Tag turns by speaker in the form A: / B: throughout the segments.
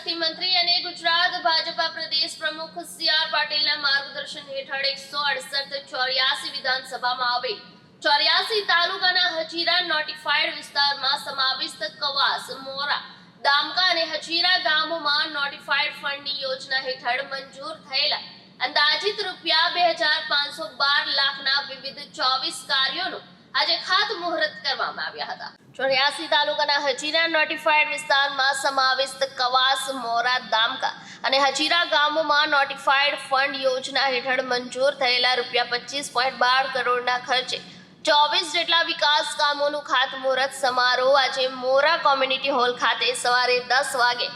A: જળશક્તિ મંત્રી અને ગુજરાત ભાજપા પ્રદેશ પ્રમુખ સી આર પાટીલના માર્ગદર્શન હેઠળ એકસો અડસઠ ચોર્યાસી વિધાનસભામાં આવે. ચોર્યાસી તાલુકાના હજીરા નોટિફાઈડ વિસ્તારમાં સમાવિષ્ટ કવાસ, મોરા, દામકા અને હજીરા ગામોમાં નોટિફાઈડ ફંડની યોજના હેઠળ મંજૂર થયેલા અંદાજિત રૂપિયા બે હજાર પાંચસો બાર લાખના વિવિધ ચોવીસ કાર્યોનું આજે ખાત મુહૂર્ત કરવામાં આવ્યા હતા. ચોર્યાસી તાલુકાના હજીરા નોટિફાઈડ વિસ્તારમાં સમાવિષ્ટ કવાસ, મોરા, દામકા અને હજીરા ગામોમાં નોટિફાઈડ ફંડ યોજના હેઠળ મંજૂર થયેલા રૂપિયા પચીસ પોઈન્ટ બાર કરોડના ખર્ચે ચોવીસ જેટલા વિકાસ કામોનું ખાતમુહૂર્ત સમારોહ આજે મોરા કોમ્યુનિટી હોલ ખાતે સવારે દસ વાગે.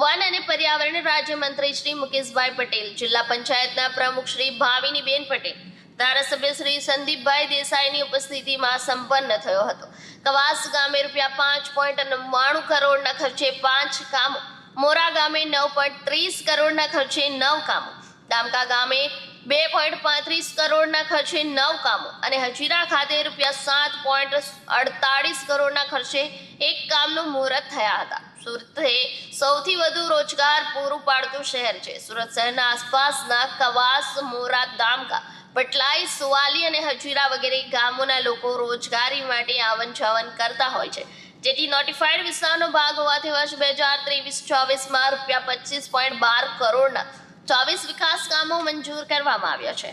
A: વન અને પર્યાવરણ રાજ્યમંત્રી શ્રી મુકેશભાઈ પટેલ, જિલ્લા પંચાયતના પ્રમુખ શ્રી ભાવિનીબેન પટેલ ધારાસભ્ય શ્રી સંદીપભાઈ દેસાઈની ઉપસ્થિતિમાં સંપન્ન થયો હતો. કવાસ ગામે રૂપિયા પાંચ પોઈન્ટ નવ્વાણું કરોડના ખર્ચે પાંચ કામો. મોરા ગામે નવ પોઈન્ટ ત્રીસ કરોડના ખર્ચે નવ કામો. દામકા ગામે બે પોઈન્ટ પાંત્રીસ કરોડના ખર્ચે નવ કામો. અને હજીરા ખાતે રૂપિયા સાત પોઈન્ટ અડતાળીસ કરોડના ખર્ચે એક કામનું મુહૂર્ત થયા હતા. સુરત એ સૌથી વધુ રોજગાર પૂરું પાડતું શહેર છે. સુરત શહેરના આસપાસના કવાસ, મોરા, દામકા પટલાઈ સુવાલી અને હજીરા વગેરે ગામોના લોકો રોજગારી માટે આવન જાવન કરતા હોય છે. જેથી નોટિફાઈડ વિસ્તારનો ભાગ હોવાથી વર્ષ બે હજાર ત્રેવીસ ચોવીસમાં રૂપિયા પચીસ પોઈન્ટ બાર કરોડના ચોવીસ વિકાસ કામો મંજૂર કરવામાં આવ્યા છે.